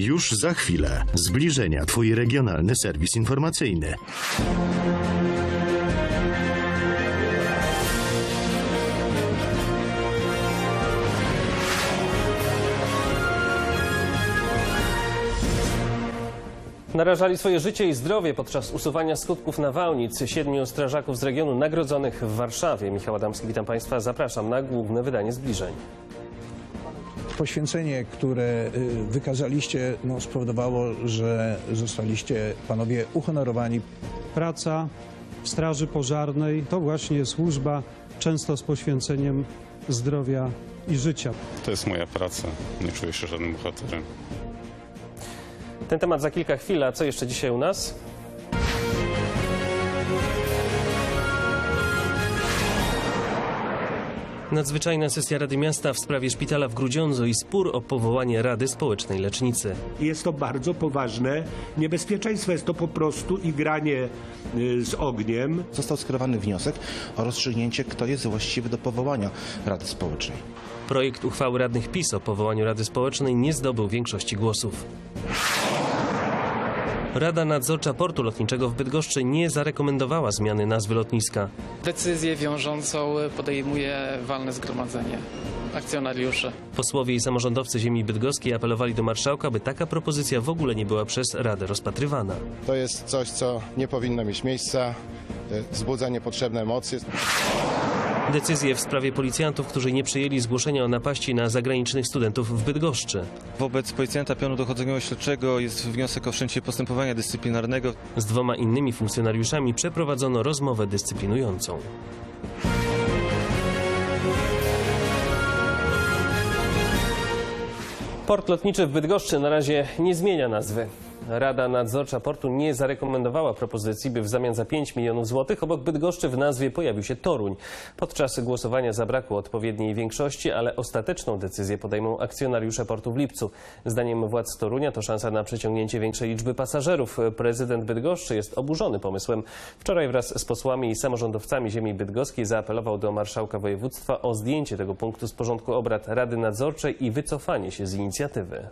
Już za chwilę. Zbliżenia Twój regionalny serwis informacyjny. Narażali swoje życie i zdrowie podczas usuwania skutków nawałnic siedmiu strażaków z regionu nagrodzonych w Warszawie. Michał Adamski, witam Państwa. Zapraszam na główne wydanie zbliżeń. Poświęcenie, które y, wykazaliście, no, spowodowało, że zostaliście panowie uhonorowani. Praca w Straży Pożarnej to właśnie służba często z poświęceniem zdrowia i życia. To jest moja praca. Nie czuję się żadnym bohaterem. Ten temat za kilka chwil, a co jeszcze dzisiaj u nas? Nadzwyczajna sesja Rady Miasta w sprawie szpitala w Grudziądzu i spór o powołanie Rady Społecznej Lecznicy. Jest to bardzo poważne niebezpieczeństwo. Jest to po prostu igranie y, z ogniem. Został skierowany wniosek o rozstrzygnięcie, kto jest właściwy do powołania Rady Społecznej. Projekt uchwały radnych PiS o powołaniu Rady Społecznej nie zdobył większości głosów. Rada Nadzorcza Portu Lotniczego w Bydgoszczy nie zarekomendowała zmiany nazwy lotniska. Decyzję wiążącą podejmuje walne zgromadzenie akcjonariuszy. Posłowie i samorządowcy ziemi bydgoskiej apelowali do marszałka, by taka propozycja w ogóle nie była przez Radę rozpatrywana. To jest coś, co nie powinno mieć miejsca, e, wzbudza niepotrzebne emocje. Decyzję w sprawie policjantów, którzy nie przyjęli zgłoszenia o napaści na zagranicznych studentów w Bydgoszczy. Wobec policjanta pionu dochodzeniowego śledczego jest wniosek o wszczęcie postępowania dyscyplinarnego. Z dwoma innymi funkcjonariuszami przeprowadzono rozmowę dyscyplinującą. Port lotniczy w Bydgoszczy na razie nie zmienia nazwy. Rada Nadzorcza Portu nie zarekomendowała propozycji, by w zamian za 5 milionów złotych obok Bydgoszczy w nazwie pojawił się Toruń. Podczas głosowania zabrakło odpowiedniej większości, ale ostateczną decyzję podejmą akcjonariusze portu w lipcu. Zdaniem władz Torunia to szansa na przyciągnięcie większej liczby pasażerów. Prezydent Bydgoszczy jest oburzony pomysłem. Wczoraj wraz z posłami i samorządowcami ziemi bydgoskiej zaapelował do marszałka województwa o zdjęcie tego punktu z porządku obrad Rady Nadzorczej i wycofanie się z inicjatywy.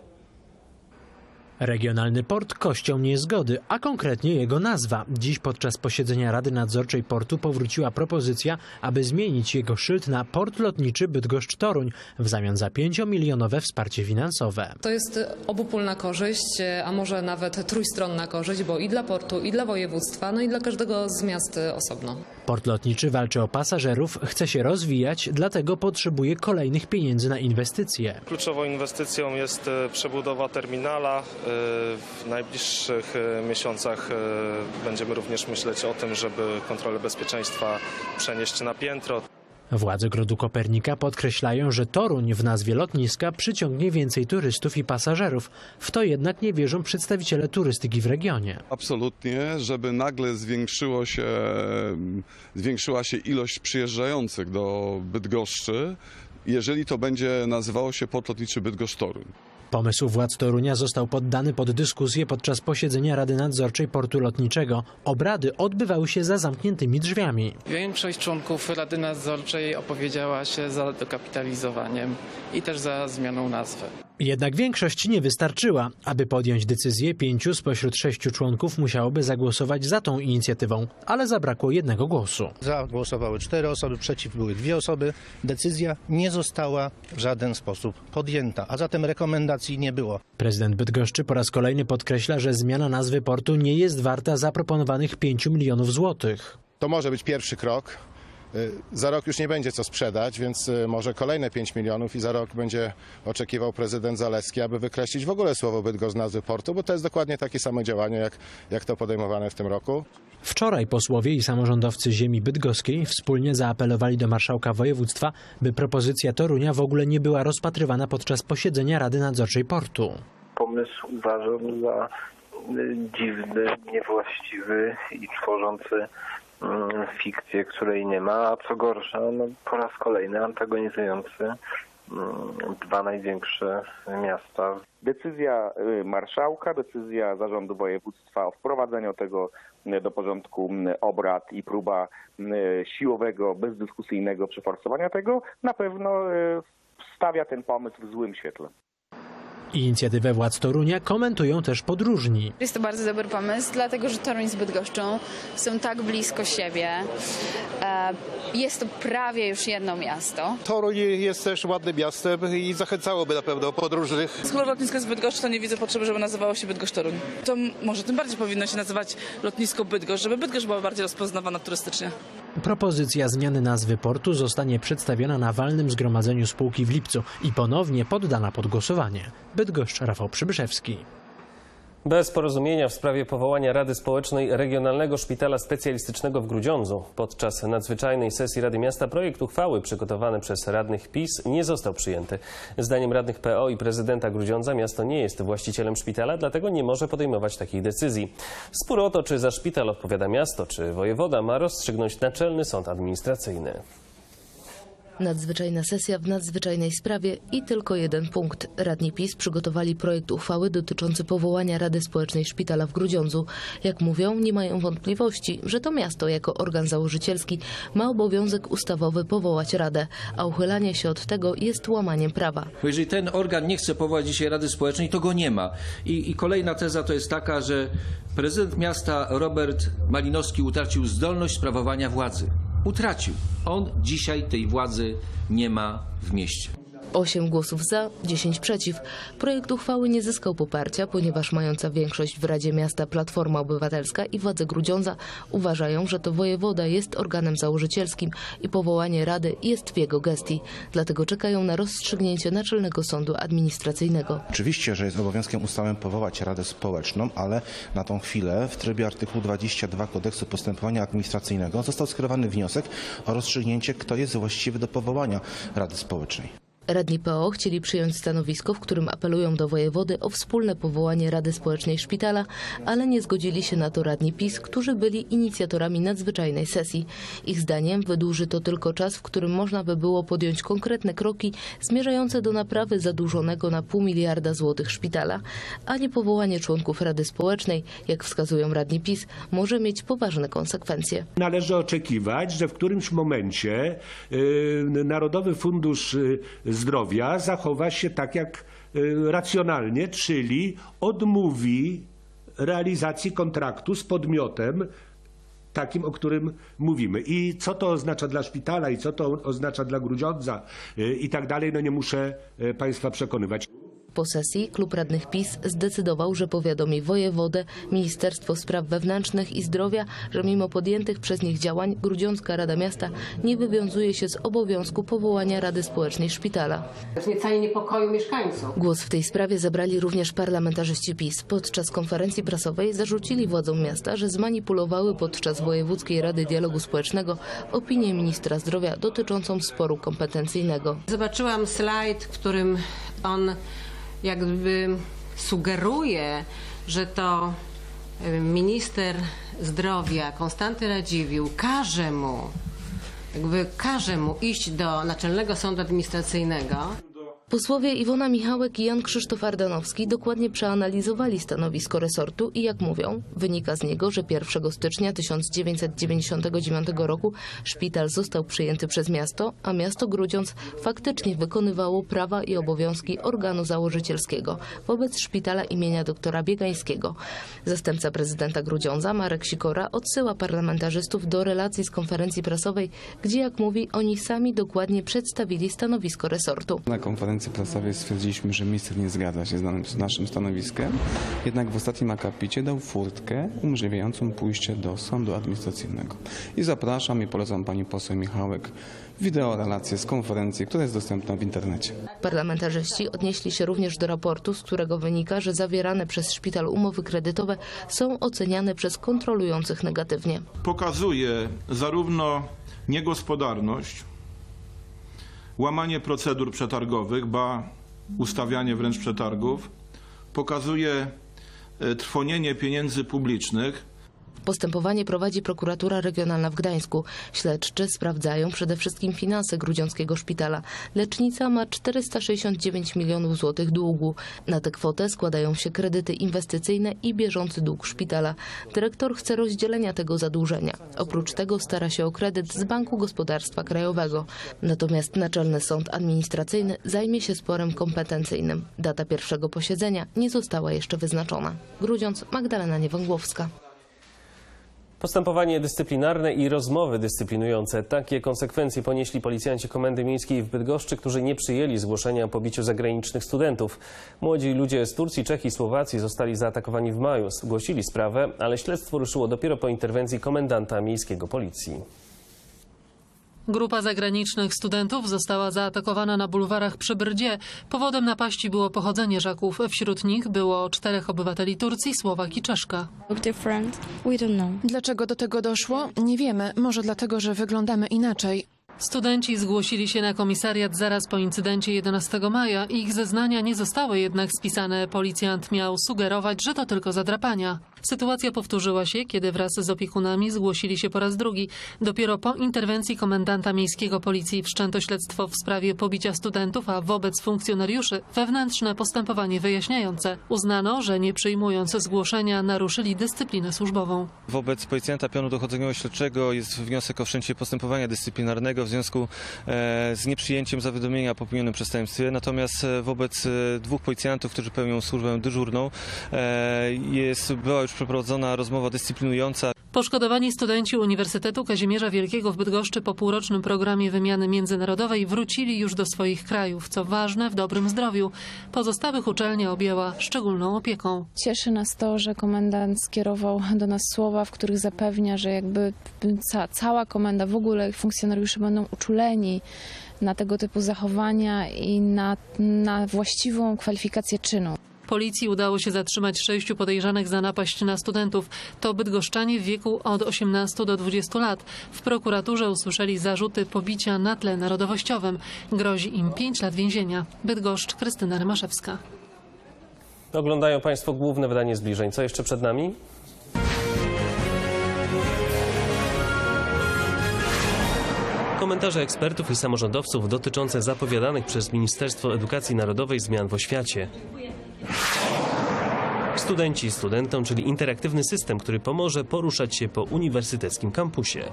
Regionalny port kością niezgody, a konkretnie jego nazwa. Dziś podczas posiedzenia Rady Nadzorczej Portu powróciła propozycja, aby zmienić jego szyld na Port Lotniczy Bydgoszcz-Toruń w zamian za 5-milionowe wsparcie finansowe. To jest obopólna korzyść, a może nawet trójstronna korzyść, bo i dla portu, i dla województwa, no i dla każdego z miast osobno. Port Lotniczy walczy o pasażerów, chce się rozwijać, dlatego potrzebuje kolejnych pieniędzy na inwestycje. Kluczową inwestycją jest e, przebudowa terminala. W najbliższych e, miesiącach e, będziemy również myśleć o tym, żeby kontrolę bezpieczeństwa przenieść na piętro. Władze Grodu Kopernika podkreślają, że Toruń w nazwie lotniska przyciągnie więcej turystów i pasażerów. W to jednak nie wierzą przedstawiciele turystyki w regionie. Absolutnie, żeby nagle zwiększyło się, zwiększyła się ilość przyjeżdżających do Bydgoszczy, jeżeli to będzie nazywało się Port Lotniczy Bydgoszcz-Toruń. Pomysł władz Torunia został poddany pod dyskusję podczas posiedzenia Rady Nadzorczej Portu Lotniczego. Obrady odbywały się za zamkniętymi drzwiami. Większość członków Rady Nadzorczej opowiedziała się za dokapitalizowaniem i też za zmianą nazwy. Jednak większość nie wystarczyła. Aby podjąć decyzję, pięciu spośród sześciu członków musiałoby zagłosować za tą inicjatywą, ale zabrakło jednego głosu. Za głosowały cztery osoby, przeciw były dwie osoby. Decyzja nie została w żaden sposób podjęta, a zatem rekomendacji nie było. Prezydent Bydgoszczy po raz kolejny podkreśla, że zmiana nazwy portu nie jest warta zaproponowanych 5 milionów złotych. To może być pierwszy krok. Y, Za rok już nie będzie co sprzedać, więc y, może kolejne 5 milionów i za rok będzie oczekiwał prezydent Zalewski, aby wykreślić w ogóle słowo Bydgoszcz z nazwy portu, bo to jest dokładnie takie samo działanie, jak, jak to podejmowane w tym roku. Wczoraj posłowie i samorządowcy ziemi bydgoskiej wspólnie zaapelowali do marszałka województwa, by propozycja Torunia w ogóle nie była rozpatrywana podczas posiedzenia Rady Nadzorczej Portu. Pomysł uważam za y, dziwny, niewłaściwy i tworzący fikcję, której nie ma, a co gorsza, no, po raz kolejny antagonizujący mm, dwa największe miasta Decyzja y, marszałka, decyzja zarządu województwa o wprowadzeniu tego y, do porządku obrad i próba siłowego, bezdyskusyjnego przeforsowania tego na pewno y, stawia ten pomysł w złym świetle. Inicjatywę władz Torunia komentują też podróżni. Jest to bardzo dobry pomysł, dlatego że Toruń z Bydgoszczą są tak blisko siebie. E, Jest to prawie już jedno miasto. Toruń jest też ładnym miastem i zachęcałoby na pewno podróżnych. Skoro lotnisko jest w Bydgoszczy, to nie widzę potrzeby, żeby nazywało się Bydgoszcz Toruń. To może tym bardziej powinno się nazywać lotnisko Bydgoszcz, żeby Bydgoszcz była bardziej rozpoznawana turystycznie. Propozycja zmiany nazwy portu zostanie przedstawiona na walnym zgromadzeniu spółki w lipcu i ponownie poddana pod głosowanie. Bydgoszcz, Rafał Przybyszewski. Bez porozumienia w sprawie powołania Rady Społecznej Regionalnego Szpitala Specjalistycznego w Grudziądzu podczas nadzwyczajnej sesji Rady Miasta projekt uchwały przygotowany przez radnych PiS nie został przyjęty. Zdaniem radnych PO i prezydenta Grudziądza miasto nie jest właścicielem szpitala, dlatego nie może podejmować takich decyzji. Spór o to, czy za szpital odpowiada miasto, czy wojewoda ma rozstrzygnąć Naczelny Sąd Administracyjny. Nadzwyczajna sesja w nadzwyczajnej sprawie i tylko jeden punkt. Radni PiS przygotowali projekt uchwały dotyczący powołania Rady Społecznej Szpitala w Grudziądzu. Jak mówią, nie mają wątpliwości, że to miasto jako organ założycielski ma obowiązek ustawowy powołać Radę, a uchylanie się od tego jest łamaniem prawa. Jeżeli ten organ nie chce powołać dzisiaj Rady Społecznej, to go nie ma. I, I kolejna teza to jest taka, że prezydent miasta Robert Malinowski utracił zdolność sprawowania władzy. Utracił. On dzisiaj tej władzy nie ma w mieście. 8 głosów za, 10 przeciw. Projekt uchwały nie zyskał poparcia, ponieważ mająca większość w Radzie Miasta Platforma Obywatelska i władze Grudziądza uważają, że to wojewoda jest organem założycielskim i powołanie Rady jest w jego gestii. Dlatego czekają na rozstrzygnięcie Naczelnego Sądu Administracyjnego. Oczywiście, że jest obowiązkiem ustawowym powołać Radę Społeczną, ale na tą chwilę w trybie artykułu 22 Kodeksu Postępowania Administracyjnego został skierowany wniosek o rozstrzygnięcie, kto jest właściwy do powołania Rady Społecznej. Radni PO chcieli przyjąć stanowisko, w którym apelują do wojewody o wspólne powołanie Rady Społecznej Szpitala, ale nie zgodzili się na to radni PiS, którzy byli inicjatorami nadzwyczajnej sesji. Ich zdaniem wydłuży to tylko czas, w którym można by było podjąć konkretne kroki zmierzające do naprawy zadłużonego na pół miliarda złotych szpitala, a nie powołanie członków Rady Społecznej, jak wskazują radni PiS, może mieć poważne konsekwencje. Należy oczekiwać, że w którymś momencie y, Narodowy Fundusz y, Zdrowia zachowa się tak jak y, racjonalnie, czyli odmówi realizacji kontraktu z podmiotem takim, o którym mówimy. I co to oznacza dla szpitala i co to oznacza dla Grudziądza y, i tak dalej, no nie muszę y, Państwa przekonywać. Po sesji klub radnych PiS zdecydował, że powiadomi wojewodę, Ministerstwo Spraw Wewnętrznych i Zdrowia, że mimo podjętych przez nich działań Grudziącka Rada Miasta nie wywiązuje się z obowiązku powołania Rady Społecznej Szpitala. wzniecanie niepokoju mieszkańców. Głos w tej sprawie zabrali również parlamentarzyści PiS. Podczas konferencji prasowej zarzucili władzom miasta, że zmanipulowały podczas Wojewódzkiej Rady Dialogu Społecznego opinię ministra zdrowia dotyczącą sporu kompetencyjnego. Zobaczyłam slajd, w którym on jakby sugeruje, że to y, minister zdrowia Konstanty Radziwiłł każe mu, jakby każe mu iść do Naczelnego Sądu Administracyjnego. Posłowie Iwona Michałek i Jan Krzysztof Ardanowski dokładnie przeanalizowali stanowisko resortu i jak mówią, wynika z niego, że 1 stycznia 1999 roku szpital został przyjęty przez miasto, a miasto Grudziądz faktycznie wykonywało prawa i obowiązki organu założycielskiego wobec szpitala imienia doktora Biegańskiego. Zastępca prezydenta Grudziądza Marek Sikora odsyła parlamentarzystów do relacji z konferencji prasowej, gdzie jak mówi, oni sami dokładnie przedstawili stanowisko resortu. Na konferencji prasowej stwierdziliśmy, że minister nie zgadza się z, danym, z naszym stanowiskiem, jednak w ostatnim akapicie dał furtkę umożliwiającą pójście do sądu administracyjnego. I zapraszam i polecam pani poseł Michałek wideo relację z konferencji, która jest dostępna w internecie. Parlamentarzyści odnieśli się również do raportu, z którego wynika, że zawierane przez szpital umowy kredytowe są oceniane przez kontrolujących negatywnie. pokazuje zarówno niegospodarność, łamanie procedur przetargowych, ba ustawianie wręcz przetargów, pokazuje e, trwonienie pieniędzy publicznych, Postępowanie prowadzi prokuratura regionalna w Gdańsku. Śledczy sprawdzają przede wszystkim finanse grudziąckiego szpitala. Lecznica ma 469 milionów złotych długu. Na tę kwotę składają się kredyty inwestycyjne i bieżący dług szpitala. Dyrektor chce rozdzielenia tego zadłużenia. Oprócz tego stara się o kredyt z Banku Gospodarstwa Krajowego. Natomiast Naczelny Sąd Administracyjny zajmie się sporem kompetencyjnym. Data pierwszego posiedzenia nie została jeszcze wyznaczona. Grudziąc, Magdalena Niewągłowska. Postępowanie dyscyplinarne i rozmowy dyscyplinujące. Takie konsekwencje ponieśli policjanci Komendy Miejskiej w Bydgoszczy, którzy nie przyjęli zgłoszenia o pobiciu zagranicznych studentów. Młodzi ludzie z Turcji, Czech i Słowacji zostali zaatakowani w maju. Zgłosili sprawę, ale śledztwo ruszyło dopiero po interwencji komendanta miejskiego policji. Grupa zagranicznych studentów została zaatakowana na bulwarach przy Brdzie. Powodem napaści było pochodzenie Żaków. Wśród nich było czterech obywateli Turcji, Słowak i Czeszka. Dlaczego do tego doszło? Nie wiemy. Może dlatego, że wyglądamy inaczej. Studenci zgłosili się na komisariat zaraz po incydencie 11 maja. Ich zeznania nie zostały jednak spisane. Policjant miał sugerować, że to tylko zadrapania. Sytuacja powtórzyła się, kiedy wraz z opiekunami zgłosili się po raz drugi. Dopiero po interwencji komendanta miejskiego policji wszczęto śledztwo w sprawie pobicia studentów, a wobec funkcjonariuszy wewnętrzne postępowanie wyjaśniające. Uznano, że nie przyjmując zgłoszenia naruszyli dyscyplinę służbową. Wobec policjanta pionu dochodzeniowego śledczego jest wniosek o wszczęcie postępowania dyscyplinarnego w związku e, z nieprzyjęciem zawiadomienia o popełnionym przestępstwie. Natomiast e, wobec e, dwóch policjantów, którzy pełnią służbę dyżurną, jest, była już przeprowadzona rozmowa dyscyplinująca. Poszkodowani studenci Uniwersytetu Kazimierza Wielkiego w Bydgoszczy po półrocznym programie wymiany międzynarodowej wrócili już do swoich krajów, co ważne w dobrym zdrowiu. Pozostałych uczelnia objęła szczególną opieką. Cieszy nas to, że komendant skierował do nas słowa, w których zapewnia, że jakby ca cała komenda, w ogóle funkcjonariusze będą uczuleni na tego typu zachowania i na, na właściwą kwalifikację czynu. Policji udało się zatrzymać sześciu podejrzanych za napaść na studentów. To bydgoszczanie w wieku od 18 do 20 lat. W prokuraturze usłyszeli zarzuty pobicia na tle narodowościowym. Grozi im 5 lat więzienia. Bydgoszcz, Krystyna Rymaszewska. Oglądają Państwo główne wydanie zbliżeń. Co jeszcze przed nami? Komentarze ekspertów i samorządowców dotyczące zapowiadanych przez Ministerstwo Edukacji Narodowej zmian w oświacie. Studenci studentom, czyli interaktywny system, który pomoże poruszać się po uniwersyteckim kampusie.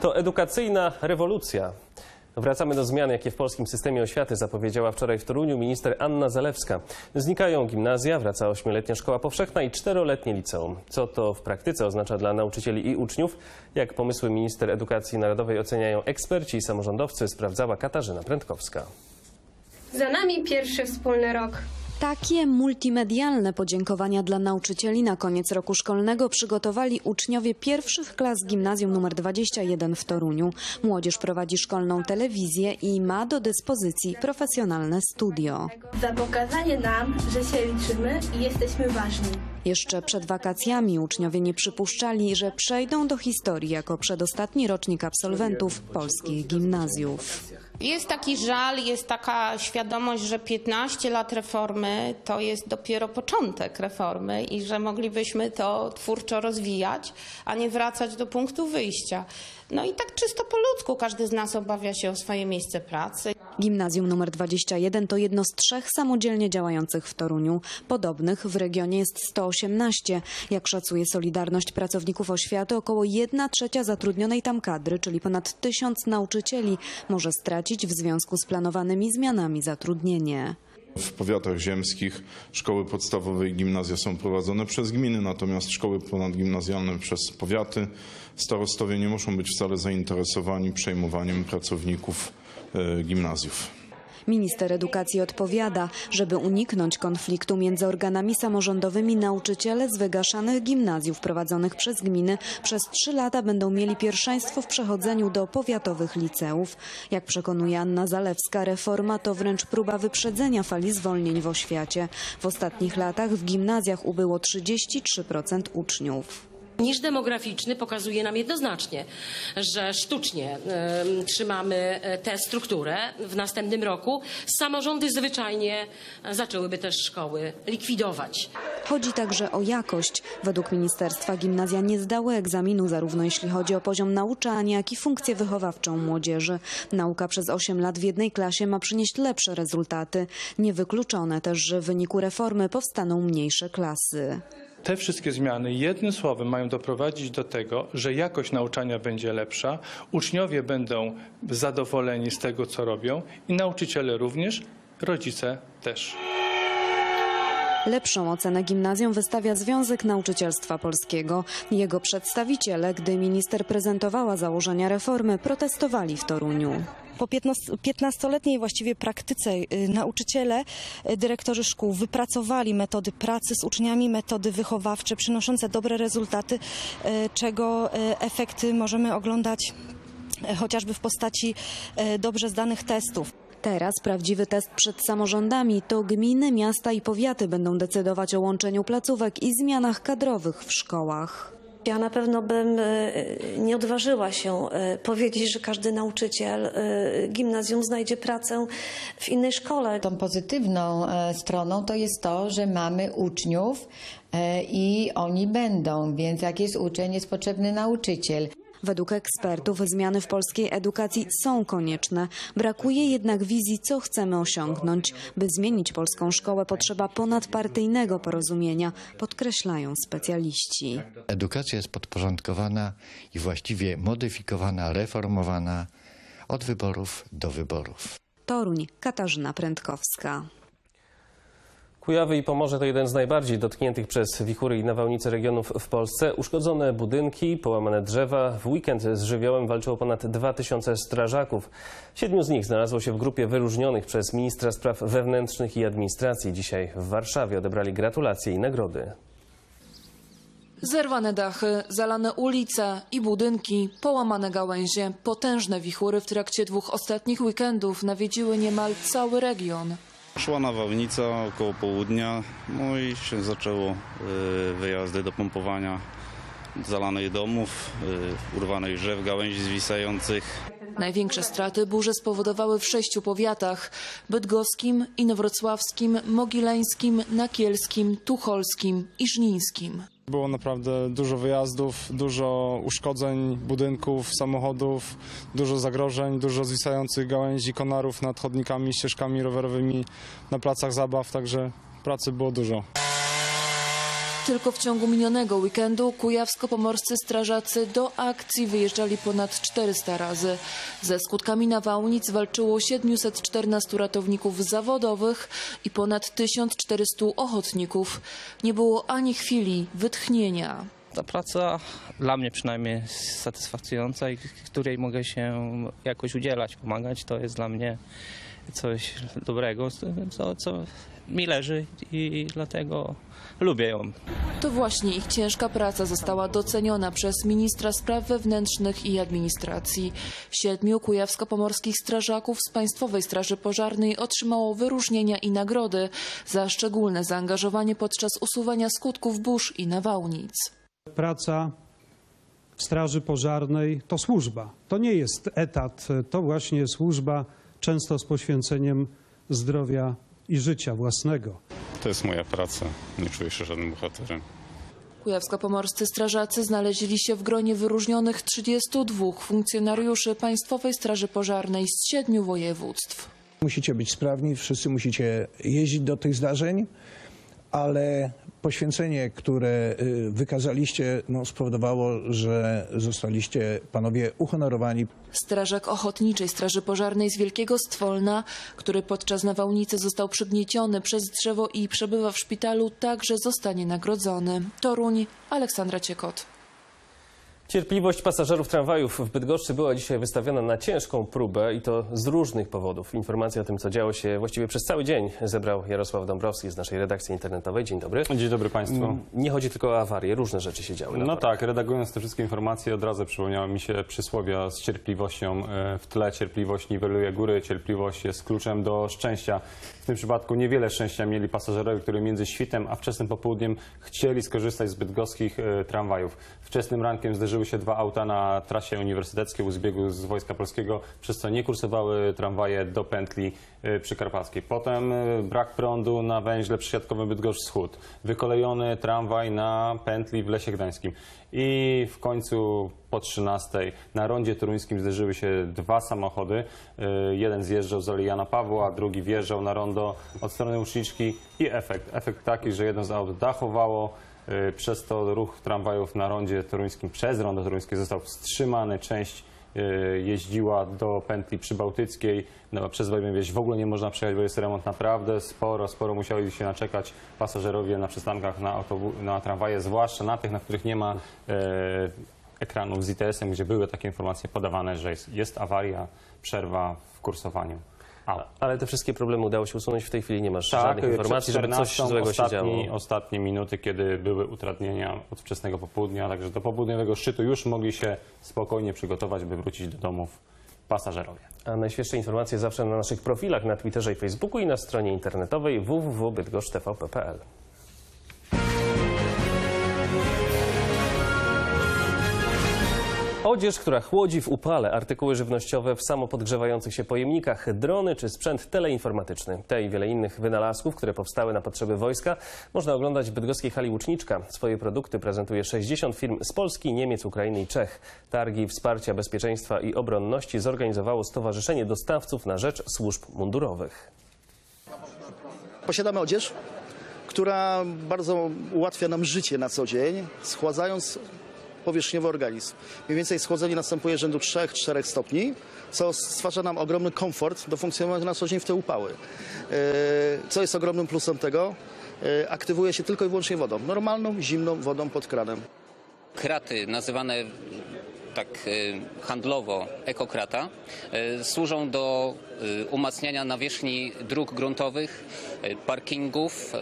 To edukacyjna rewolucja. Wracamy do zmian, jakie w polskim systemie oświaty zapowiedziała wczoraj w Toruniu minister Anna Zalewska. Znikają gimnazja, wraca ośmioletnia szkoła powszechna i czteroletnie liceum. Co to w praktyce oznacza dla nauczycieli i uczniów? Jak pomysły minister edukacji narodowej oceniają eksperci i samorządowcy, sprawdzała Katarzyna Prędkowska. Za nami pierwszy wspólny rok. Takie multimedialne podziękowania dla nauczycieli na koniec roku szkolnego przygotowali uczniowie pierwszych klas gimnazjum nr 21 w Toruniu. Młodzież prowadzi szkolną telewizję i ma do dyspozycji profesjonalne studio. Za pokazanie nam, że się liczymy i jesteśmy ważni. Jeszcze przed wakacjami uczniowie nie przypuszczali, że przejdą do historii jako przedostatni rocznik absolwentów polskich gimnazjów. Jest taki żal, jest taka świadomość, że 15 lat reformy to jest dopiero początek reformy i że moglibyśmy to twórczo rozwijać, a nie wracać do punktu wyjścia. No i tak czysto po ludzku każdy z nas obawia się o swoje miejsce pracy. Gimnazjum nr 21 to jedno z trzech samodzielnie działających w Toruniu. Podobnych w regionie jest 118. Jak szacuje Solidarność Pracowników Oświaty, około 1 trzecia zatrudnionej tam kadry, czyli ponad tysiąc nauczycieli, może stracić w związku z planowanymi zmianami zatrudnienie. W powiatach ziemskich szkoły podstawowe i gimnazja są prowadzone przez gminy, natomiast szkoły ponadgimnazjalne przez powiaty. Starostowie nie muszą być wcale zainteresowani przejmowaniem pracowników gimnazjów. Minister edukacji odpowiada, żeby uniknąć konfliktu między organami samorządowymi, nauczyciele z wygaszanych gimnazjów prowadzonych przez gminy przez trzy lata będą mieli pierwszeństwo w przechodzeniu do powiatowych liceów. Jak przekonuje Anna Zalewska, reforma to wręcz próba wyprzedzenia fali zwolnień w oświacie. W ostatnich latach w gimnazjach ubyło 33% uczniów. Niż demograficzny pokazuje nam jednoznacznie, że sztucznie em, trzymamy e, tę strukturę. W następnym roku samorządy zwyczajnie e, zaczęłyby też szkoły likwidować. Chodzi także o jakość. Według ministerstwa gimnazja nie zdały egzaminu zarówno jeśli chodzi o poziom nauczania, jak i funkcję wychowawczą młodzieży. Nauka przez 8 lat w jednej klasie ma przynieść lepsze rezultaty. Niewykluczone też, że w wyniku reformy powstaną mniejsze klasy. Te wszystkie zmiany jednym słowem mają doprowadzić do tego, że jakość nauczania będzie lepsza, uczniowie będą zadowoleni z tego, co robią i nauczyciele również, rodzice też. Lepszą ocenę gimnazjom wystawia Związek Nauczycielstwa Polskiego. Jego przedstawiciele, gdy minister prezentowała założenia reformy, protestowali w Toruniu. Po 15-letniej właściwie praktyce y, nauczyciele, y, dyrektorzy szkół wypracowali metody pracy z uczniami, metody wychowawcze przynoszące dobre rezultaty, y, czego efekty możemy oglądać chociażby w postaci dobrze zdanych testów. Teraz prawdziwy test przed samorządami to gminy, miasta i powiaty będą decydować o łączeniu placówek i zmianach kadrowych w szkołach. Ja na pewno bym e, nie odważyła się e, powiedzieć, że każdy nauczyciel e, gimnazjum znajdzie pracę w innej szkole. Tą pozytywną stroną to jest to, że mamy uczniów i oni będą, więc jak jest uczeń, jest potrzebny nauczyciel. Według ekspertów zmiany w polskiej edukacji są konieczne. Brakuje jednak wizji, co chcemy osiągnąć. By zmienić polską szkołę potrzeba ponadpartyjnego porozumienia, podkreślają specjaliści. Edukacja jest podporządkowana i właściwie modyfikowana, reformowana od wyborów do wyborów. Toruń, Katarzyna Prędkowska. Kujawy i Pomorze to jeden z najbardziej dotkniętych przez wichury i nawałnice regionów w Polsce. Uszkodzone budynki, połamane drzewa. W weekend z żywiołem walczyło ponad 2000 strażaków. Siedmiu z nich znalazło się w grupie wyróżnionych przez ministra spraw wewnętrznych i administracji. Dzisiaj w Warszawie odebrali gratulacje i nagrody. Zerwane dachy, zalane ulice i budynki, połamane gałęzie, potężne wichury w trakcie dwóch ostatnich weekendów nawiedziły niemal cały region. Szła nawałnica około południa, no i się zaczęło y, wyjazdy do pompowania zalanych domów, y, urwanych drzew, gałęzi zwisających. Największe straty burze spowodowały w sześciu powiatach: bydgoskim, inowrocławskim, mogileńskim, nakielskim, tucholskim i żnińskim. Było naprawdę dużo wyjazdów, dużo uszkodzeń budynków, samochodów, dużo zagrożeń, dużo zwisających gałęzi, konarów nad chodnikami, ścieżkami rowerowymi na placach zabaw, także pracy było dużo. Tylko w ciągu minionego weekendu kujawsko-pomorscy strażacy do akcji wyjeżdżali ponad 400 razy. Ze skutkami nawałnic walczyło 714 ratowników zawodowych i ponad 1400 ochotników. Nie było ani chwili wytchnienia. Ta praca dla mnie przynajmniej satysfakcjonująca i której mogę się jakoś udzielać, pomagać. To jest dla mnie coś dobrego, co, co mi leży i dlatego lubię ją. To właśnie ich ciężka praca została doceniona przez ministra spraw wewnętrznych i administracji. Siedmiu kujawsko-pomorskich strażaków z Państwowej Straży Pożarnej otrzymało wyróżnienia i nagrody za szczególne zaangażowanie podczas usuwania skutków burz i nawałnic. Praca w Straży Pożarnej to służba. To nie jest etat, to właśnie służba, często z poświęceniem zdrowia i życia własnego. To jest moja praca, nie czuję się żadnym bohaterem. Kujawsko-pomorscy strażacy znaleźli się w gronie wyróżnionych 32 funkcjonariuszy Państwowej Straży Pożarnej z siedmiu województw. Musicie być sprawni, wszyscy musicie jeździć do tych zdarzeń, ale poświęcenie, które y, wykazaliście, no, spowodowało, że zostaliście panowie uhonorowani. Strażak Ochotniczej Straży Pożarnej z Wielkiego Stwolna, który podczas nawałnicy został przygnieciony przez drzewo i przebywa w szpitalu, także zostanie nagrodzony. Toruń, Aleksandra Ciekot. Cierpliwość pasażerów tramwajów w Bydgoszczy była dzisiaj wystawiona na ciężką próbę i to z różnych powodów. Informacje o tym, co działo się właściwie przez cały dzień zebrał Jarosław Dąbrowski z naszej redakcji internetowej. Dzień dobry. Dzień dobry Państwu. Mm, Nie chodzi tylko o awarię, różne rzeczy się działy. No tak, redagując te wszystkie informacje od razu przypomniało mi się przysłowia z cierpliwością e, w tle. Cierpliwość niweluje góry, cierpliwość jest kluczem do szczęścia. Tym przypadku niewiele szczęścia mieli pasażerowie, którzy między świtem a wczesnym popołudniem chcieli skorzystać z bydgoskich e, tramwajów. Wczesnym rankiem zderzyły się dwa auta na trasie uniwersyteckiej u zbiegu z Wojska Polskiego, przez co nie kursowały tramwaje do pętli e, przykarpackiej. Potem e, brak prądu na węźle przysiadkowym Bydgoszcz Wschód. Wykolejony tramwaj na pętli w Lesie Gdańskim. I w końcu po 13 na rondzie toruńskim zderzyły się dwa samochody. E, Jeden zjeżdżał z Alei Jana Pawła, drugi wjeżdżał na rondo od strony Łuczniczki. I efekt, efekt taki, że jedno z aut dachowało, e, przez to ruch tramwajów na rondzie toruńskim, przez rondo toruńskie został wstrzymany. Część e, jeździła do pętli przybałtyckiej. No, przez Wojmę Wieś w ogóle nie można przejechać, bo jest remont naprawdę sporo, sporo musieli się naczekać pasażerowie na przystankach na, autobu- na tramwaje, zwłaszcza na tych, na których nie ma e, ekranów z ITS-em, gdzie były takie informacje podawane, że jest, jest awaria, przerwa w kursowaniu. A, Ale te wszystkie problemy udało się usunąć. W tej chwili nie masz tak, żadnych informacji, żeby coś 14 złego się ostatni, działo. Ostatnie minuty, kiedy były utrudnienia od wczesnego popołudnia, także do popołudniowego szczytu już mogli się spokojnie przygotować, by wrócić do domów pasażerowie. A najświeższe informacje zawsze na naszych profilach na Twitterze i Facebooku i na stronie internetowej www.bydgoszcz.tvp.pl. Odzież, która chłodzi w upale, artykuły żywnościowe w samopodgrzewających się pojemnikach, drony czy sprzęt teleinformatyczny. Te i wiele innych wynalazków, które powstały na potrzeby wojska, można oglądać w bydgoskiej hali Łuczniczka. Swoje produkty prezentuje 60 firm z Polski, Niemiec, Ukrainy i Czech. Targi Wsparcia Bezpieczeństwa i Obronności zorganizowało Stowarzyszenie Dostawców na Rzecz Służb Mundurowych. Posiadamy odzież, która bardzo ułatwia nam życie na co dzień, schładzając powierzchniowo organizm. Mniej więcej schłodzenie następuje rzędu 3-4 stopni, co stwarza nam ogromny komfort do funkcjonowania na co dzień w te upały. Yy, Co jest ogromnym plusem tego? Yy, Aktywuje się tylko i wyłącznie wodą. Normalną, zimną wodą pod kranem. kraty nazywane tak y, handlowo ekokrata służą do umacniania nawierzchni dróg gruntowych, parkingów,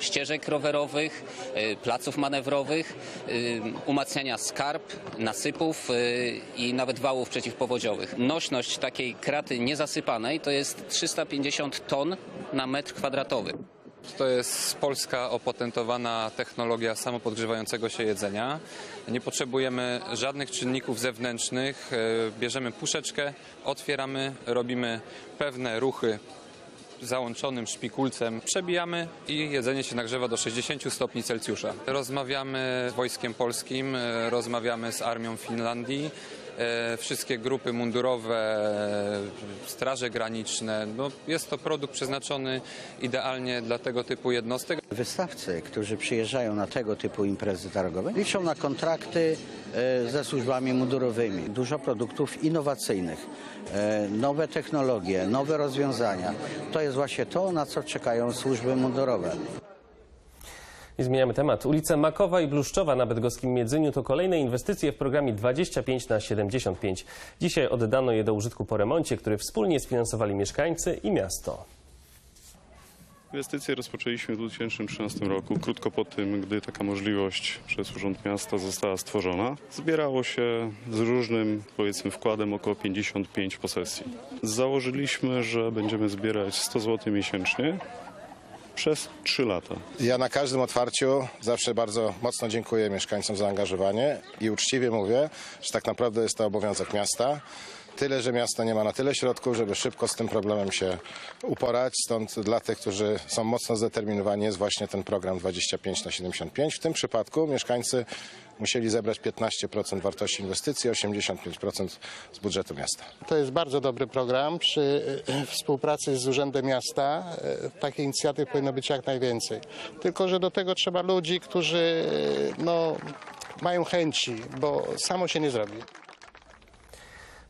ścieżek rowerowych, y, placów manewrowych, y, umacniania skarb, nasypów y, i nawet wałów przeciwpowodziowych. Nośność takiej kraty niezasypanej to jest 350 ton na metr kwadratowy. To jest polska opatentowana technologia samopodgrzewającego się jedzenia. Nie potrzebujemy żadnych czynników zewnętrznych. Bierzemy puszeczkę, otwieramy, robimy pewne ruchy załączonym szpikulcem. Przebijamy i jedzenie się nagrzewa do 60 stopni Celsjusza. Rozmawiamy z Wojskiem Polskim, e, rozmawiamy z Armią Finlandii. E, Wszystkie grupy mundurowe, e, straże graniczne. No, jest to produkt przeznaczony idealnie dla tego typu jednostek. Wystawcy, którzy przyjeżdżają na tego typu imprezy targowe, liczą na kontrakty e, ze służbami mundurowymi. Dużo produktów innowacyjnych, e, nowe technologie, nowe rozwiązania. To jest właśnie to, na co czekają służby mundurowe. I zmieniamy temat. Ulice Makowa i Bluszczowa na bydgoskim Miedzyniu to kolejne inwestycje w programie 25 na 75. Dzisiaj oddano je do użytku po remoncie, który wspólnie sfinansowali mieszkańcy i miasto. Inwestycje rozpoczęliśmy w 2013 roku, krótko po tym, gdy taka możliwość przez Urząd Miasta została stworzona. Zbierało się z różnym, powiedzmy, wkładem około 55 posesji. Założyliśmy, że będziemy zbierać 100 zł miesięcznie przez 3 lata. Ja na każdym otwarciu zawsze bardzo mocno dziękuję mieszkańcom za zaangażowanie i uczciwie mówię, że tak naprawdę jest to obowiązek miasta. Tyle, że miasto nie ma na tyle środków, żeby szybko z tym problemem się uporać. Stąd dla tych, którzy są mocno zdeterminowani, jest właśnie ten program 25 na 75. W tym przypadku mieszkańcy musieli zebrać 15% wartości inwestycji, 85% z budżetu miasta. To jest bardzo dobry program. Przy e, współpracy z Urzędem Miasta e, takiej inicjatyw powinno być jak najwięcej. Tylko, że do tego trzeba ludzi, którzy e, no, mają chęci, bo samo się nie zrobi.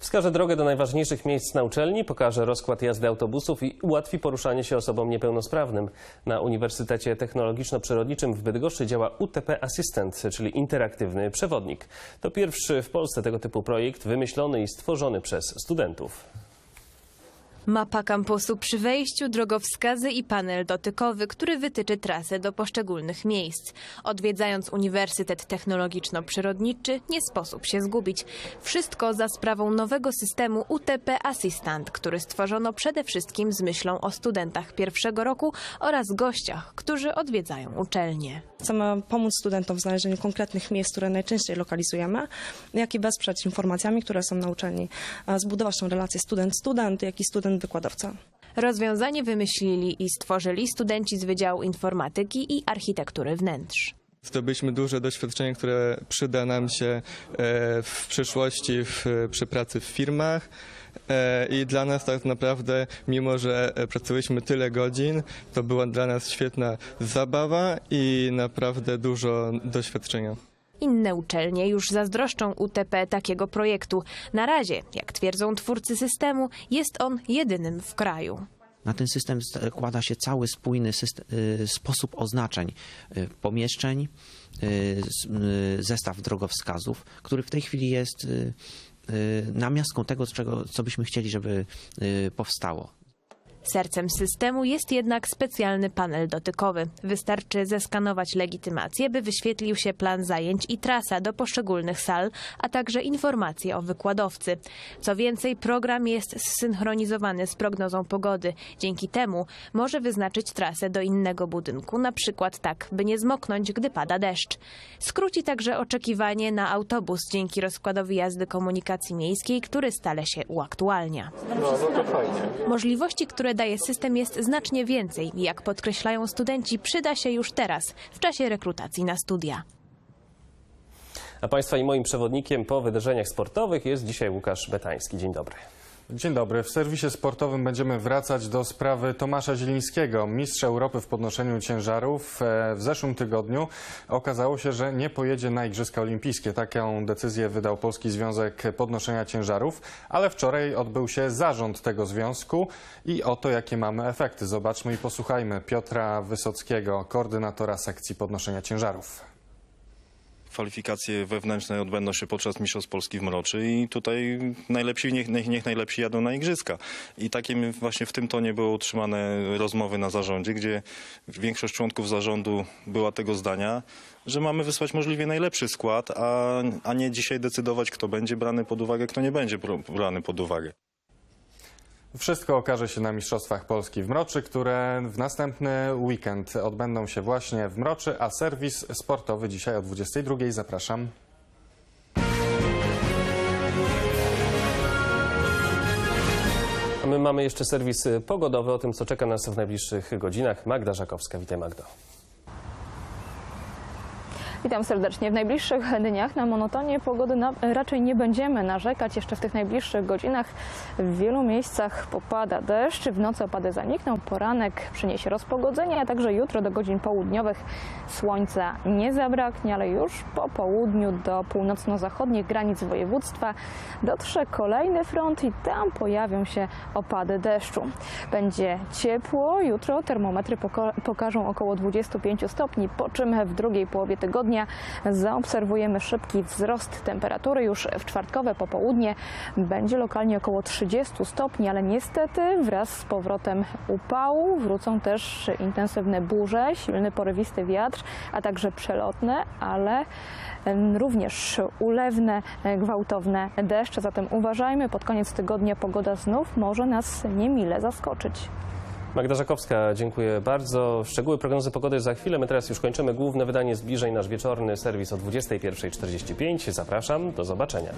Wskaże drogę do najważniejszych miejsc na uczelni, pokaże rozkład jazdy autobusów i ułatwi poruszanie się osobom niepełnosprawnym. Na Uniwersytecie Technologiczno-Przyrodniczym w Bydgoszczy działa UTP Assistant, czyli interaktywny przewodnik. To pierwszy w Polsce tego typu projekt wymyślony i stworzony przez studentów. Mapa kampusu przy wejściu, drogowskazy i panel dotykowy, który wytyczy trasę do poszczególnych miejsc. Odwiedzając Uniwersytet Technologiczno-Przyrodniczy nie sposób się zgubić. Wszystko za sprawą nowego systemu UTP Assistant, który stworzono przede wszystkim z myślą o studentach pierwszego roku oraz gościach, którzy odwiedzają uczelnię. Chcemy pomóc studentom w znalezieniu konkretnych miejsc, które najczęściej lokalizujemy, jak i wesprzeć informacjami, które są na uczelni, a zbudować tą relację student-student, jak i student-wykładowca. Rozwiązanie wymyślili i stworzyli studenci z Wydziału Informatyki i Architektury Wnętrz. Zdobyliśmy duże doświadczenie, które przyda nam się e, w przyszłości w, przy pracy w firmach. E, I dla nas tak naprawdę, mimo że e, pracowaliśmy tyle godzin, to była dla nas świetna zabawa i naprawdę dużo doświadczenia. Inne uczelnie już zazdroszczą UTP takiego projektu. Na razie, jak twierdzą twórcy systemu, jest on jedynym w kraju. Na ten system składa się cały spójny system, y, sposób oznaczeń y, pomieszczeń, y, zestaw drogowskazów, który w tej chwili jest namiastką tego, czego, co byśmy chcieli, żeby y, powstało. Sercem systemu jest jednak specjalny panel dotykowy. Wystarczy zeskanować legitymację, by wyświetlił się plan zajęć i trasa do poszczególnych sal, a także informacje o wykładowcy. Co więcej, program jest zsynchronizowany z prognozą pogody. Dzięki temu może wyznaczyć trasę do innego budynku, na przykład tak, by nie zmoknąć, gdy pada deszcz. Skróci także oczekiwanie na autobus dzięki rozkładowi jazdy komunikacji miejskiej, który stale się uaktualnia. Możliwości, które daje system jest znacznie więcej. Jak podkreślają studenci, przyda się już teraz, w czasie rekrutacji na studia. A Państwa i moim przewodnikiem po wydarzeniach sportowych jest dzisiaj Łukasz Betański. Dzień dobry. Dzień dobry. W serwisie sportowym będziemy wracać do sprawy Tomasza Zielińskiego, mistrza Europy w podnoszeniu ciężarów. E, W zeszłym tygodniu okazało się, że nie pojedzie na Igrzyska Olimpijskie. Taką decyzję wydał Polski Związek Podnoszenia Ciężarów, ale wczoraj odbył się zarząd tego związku i oto jakie mamy efekty. Zobaczmy i posłuchajmy Piotra Wysockiego, koordynatora sekcji podnoszenia ciężarów. Kwalifikacje wewnętrzne odbędą się podczas Mistrzostw Polski w Mroczy i tutaj najlepsi, niech, niech, niech najlepsi jadą na igrzyska. I takim właśnie w tym tonie były utrzymane rozmowy na zarządzie, gdzie większość członków zarządu była tego zdania, że mamy wysłać możliwie najlepszy skład, a, a nie dzisiaj decydować, kto będzie brany pod uwagę, kto nie będzie br- brany pod uwagę. Wszystko okaże się na Mistrzostwach Polski w Mroczy, które w następny weekend odbędą się właśnie w Mroczy, a serwis sportowy dzisiaj o 22.00 zapraszam. My mamy jeszcze serwis pogodowy o tym, co czeka nas w najbliższych godzinach. Magda Żakowska, witaj Magdo. Witam serdecznie. W najbliższych dniach na monotonię pogody na, raczej nie będziemy narzekać. Jeszcze w tych najbliższych godzinach w wielu miejscach popada deszcz. W nocy opady zanikną. Poranek przyniesie rozpogodzenie, a także jutro do godzin południowych słońca nie zabraknie, ale już po południu do północno-zachodnich granic województwa dotrze kolejny front i tam pojawią się opady deszczu. Będzie ciepło. Jutro termometry poko- pokażą około 25 stopni, po czym w drugiej połowie tygodnia zaobserwujemy szybki wzrost temperatury. Już w czwartkowe popołudnie będzie lokalnie około 30 stopni, ale niestety wraz z powrotem upału wrócą też intensywne burze, silny porywisty wiatr, a także przelotne, ale również ulewne, e, gwałtowne deszcze. Zatem uważajmy, pod koniec tygodnia pogoda znów może nas niemile zaskoczyć. Magda Żakowska, dziękuję bardzo. Szczegóły prognozy pogody za chwilę. My teraz już kończymy główne wydanie zbliżeń, nasz wieczorny serwis o 21.45. Zapraszam, do zobaczenia.